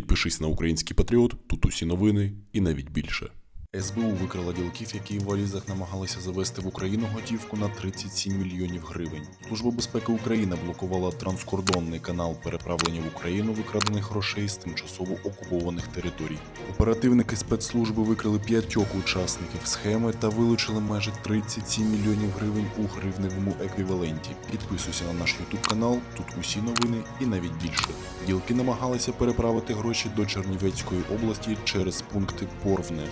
Підпишись на український патріот, тут усі новини і навіть більше. СБУ викрила ділків, які в валізах намагалися завести в Україну готівку на 37 мільйонів гривень. Служба безпеки України блокувала транскордонний канал переправлення в Україну викрадених грошей з тимчасово окупованих територій. Оперативники спецслужби викрили п'ятьох учасників схеми та вилучили майже 37 мільйонів гривень у гривневому еквіваленті. Підписуйся на наш YouTube канал, тут усі новини і навіть більше. Ділки намагалися переправити гроші до Чернівецької області через пункти Порвне.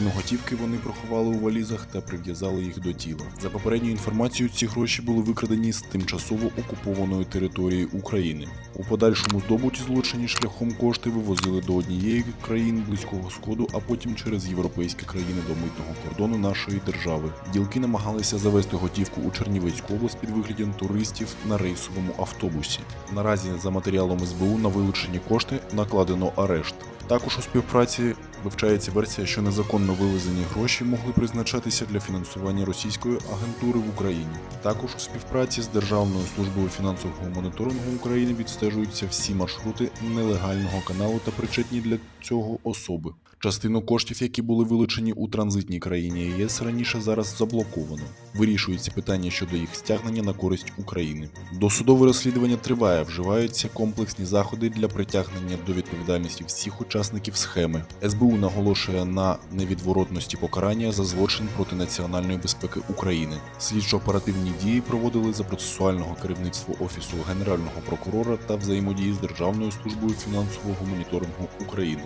Частину готівки вони проховали у валізах та прив'язали їх до тіла. За попередньою інформацією, ці гроші були викрадені з тимчасово окупованої території України. У подальшому здобуті злочині шляхом кошти вивозили до однієї країн близького сходу, а потім через європейські країни до митного кордону нашої держави. Ділки намагалися завести готівку у Чернівецьку область під виглядом туристів на рейсовому автобусі. Наразі за матеріалом СБУ на вилучені кошти накладено арешт. Також у співпраці вивчається версія, що незаконно вивезені гроші могли призначатися для фінансування російської агентури в Україні. Також у співпраці з Державною службою фінансового моніторингу України відстежуються всі маршрути нелегального каналу та причетні для цього особи. Частину коштів, які були вилучені у транзитній країні ЄС, раніше зараз заблоковано. Вирішується питання щодо їх стягнення на користь України. Досудове розслідування триває, вживаються комплексні заходи для притягнення до відповідальності всіх учасників схеми. СБУ наголошує на невідворотності покарання за злочин проти національної безпеки України. Слідчо-оперативні дії проводили за процесуального керівництва Офісу Генерального прокурора та взаємодії з Державною службою фінансового моніторингу України.